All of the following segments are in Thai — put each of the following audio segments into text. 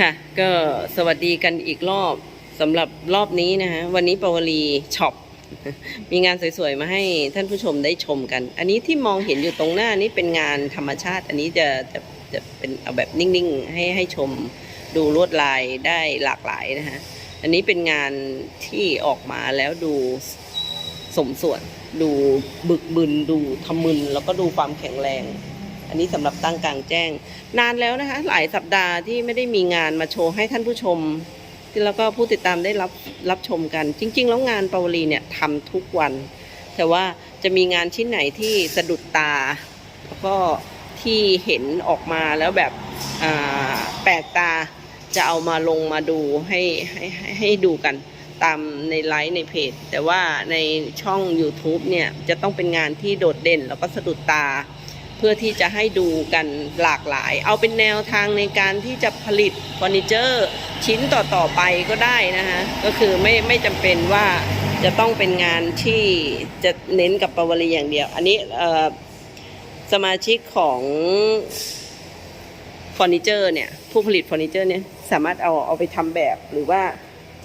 ค่ะ ก็สวัสดีกันอีกรอบสำหรับรอบนี้นะฮะวันนี้ปวลีช็อปมีงานสวยๆ มาให้ท่านผู้ชมได้ชมกัน อันนี้ที่มองเห็นอยู่ตรงหน้านี้เป็นงานธรรมชาติ อันนี้จะจะจะเป็นเอาแบบนิ่งๆ ให้ให้ชมดูลวดลายได้หลากหลายนะฮะอันนี้เป็นงานที่ออกมาแล้วดูสมส่วน ดูบึกบึนดูทะมึนแล้วก็ดูความแข็งแรง นนี้สำหรับตั้งกลางแจ้ง นานแล้วนะคะ หลายสัปดาห์ที่ไม่ได้มีงานมาโชว์ให้ท่านผู้ชมแล้วก็ผู้ติดตามได้รับรับชมกัน จริง ๆ แล้วงานปาวลีเนี่ยทำทุกวัน แต่ว่าจะมีงานชิ้นไหนที่สะดุดตาแล้วก็ที่เห็นออกมาแล้วแบบแปลกตาจะเอามาลงมาดูให้ให้ให้ให้ดูกันตามในไลฟ์ในเพจ แต่ว่าในช่อง YouTube เนี่ย จะต้องเป็นงานที่โดดเด่นแล้วก็สะดุดตา เพื่อที่จะให้ดูกันหลากหลาย เอาเป็นแนวทางในการที่จะผลิตเฟอร์นิเจอร์ชิ้นต่อๆไปก็ได้นะฮะก็คือไม่ไม่จำเป็นว่าจะต้องเป็นงานที่จะเน้นกับปวลีอย่างเดียว อันนี้สมาชิกของเฟอร์นิเจอร์เนี่ยผู้ผลิตเฟอร์นิเจอร์เนี่ยสามารถเอาเอาไปทำแบบหรือว่า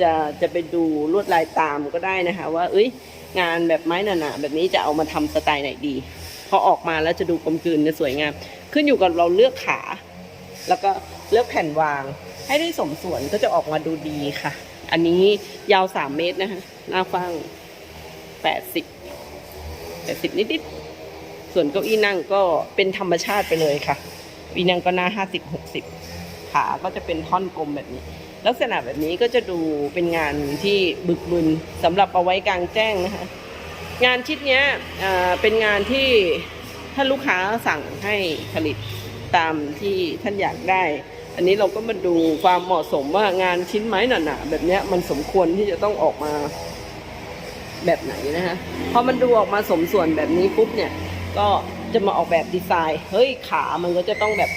จะจะไปดูลวดลายตามก็ได้นะคะ ว่าเอ้ยงานแบบไม้หนาๆแบบนี้จะเอามาทำสไตล์ไหนดี พอออกมาแล้วจะดูกลมกลืนจะสวยงาม ขึ้นอยู่กับเราเลือกขา แล้วก็เลือกแผ่นวาง ให้ได้สมส่วนก็จะออกมาดูดีค่ะ อันนี้ยาวสามเมตรนะคะหน้าฟังแปดสิบแปดสิบนิดๆส่วนเก้าอี้นั่งก็เป็นธรรมชาติไปเลยค่ะเก้าอี้นั่งก็หน้าห้าสิบหกสิบขาก็จะเป็นท่อนกลมแบบนี้ ลักษณะแบบนี้ก็จะดูเป็นงานที่บึกบึนสำหรับเอาไว้กลางแจ้งนะคะ งานชิ้นนี้เป็นงานที่ถ้านลูกค้าสั่งให้ผลิตตามที่ท่านอยากได้ อันนี้เราก็มาดูความเหมาะสมว่างานชิ้นไม้หนาๆแบบนี้มันสมควรที่จะต้องออกมาแบบไหนนะฮะพอมันดูออกมาสมส่วนแบบนี้ปุ๊บเนี่ย ก็จะมาออกแบบดีไซน์ เฮ้ยขามันก็จะต้องแบบ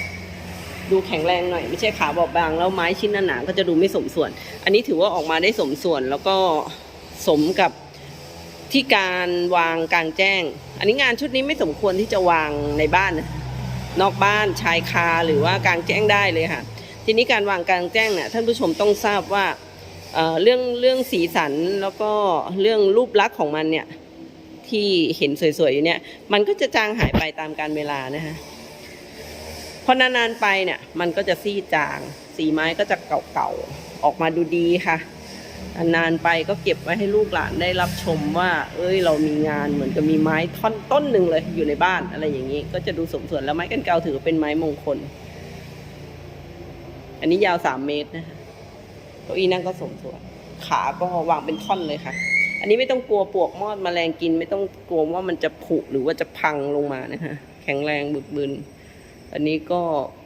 ดูแข็งแรงหน่อยไม่ใช่ขาบอบบางแล้วไม้ชิ้นหนาๆก็จะดูไม่สมส่วน อันนี้ถือว่าออกมาได้สมส่วนแล้วก็สมกับ ที่การวางกลางแจ้ง อันนี้งานชุดนี้ไม่สมควรที่จะวางในบ้านนะนอกบ้านชายคาหรือว่ากลางแจ้งได้เลยค่ะ ทีนี้การวางกลางแจ้งเนี่ยท่านผู้ชมต้องทราบว่าเเรื่องเรื่องสีสันแล้วก็เรื่องรูปลักษณ์ของมันเนี่ยที่เห็นสวยๆอยู่เนี่ย มันก็จะจางหายไปตามการเวลานะฮะพอนานๆไปเนี่ย มันก็จะซีดจาง สีไม้ก็จะเก่าๆออกมาดูดีค่ะ นานไปก็เก็บไว้ให้ลูกหลานได้รับชมว่า เอ้ยเรามีงานเหมือนกับมีไม้ท่อนต้นหนึ่งเลยอยู่ในบ้านอะไรอย่างนี้ ก็จะดูสมส่วนแล้วไม้กันเกาถือเป็นไม้มงคล อันนี้ยาวสามเมตรนะคะเก้าอี้นั่งก็สมส่วน ขาก็วางเป็นท่อนเลยค่ะ อันนี้ไม่ต้องกลัวปลวกมอดแมลงกิน ไม่ต้องกลัวว่ามันจะผุหรือว่าจะพังลงมานะคะแข็งแรงบึกบึน อันนี้ก็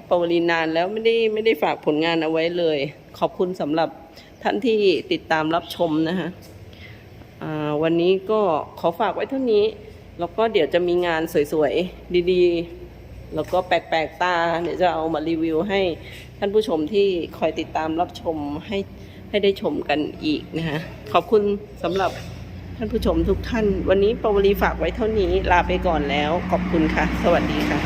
ปวลีนานแล้วไม่ได้ไม่ได้ฝากผลงานเอาไว้เลย ขอบคุณสำหรับ ท่านที่ติดตามรับชมนะคะอ่าวันนี้ก็ขอฝากไว้เท่านี้ แล้วก็เดี๋ยวจะมีงานสวยๆ ดีๆ แล้วก็แปลกๆตา เดี๋ยวจะเอามารีวิวให้ท่านผู้ชมที่คอยติดตามรับชมให้ให้ได้ชมกันอีกนะคะขอบคุณสำหรับท่านผู้ชมทุกท่าน วันนี้ปวลีฝากไว้เท่านี้ลาไปก่อนแล้ว ขอบคุณค่ะ สวัสดีค่ะ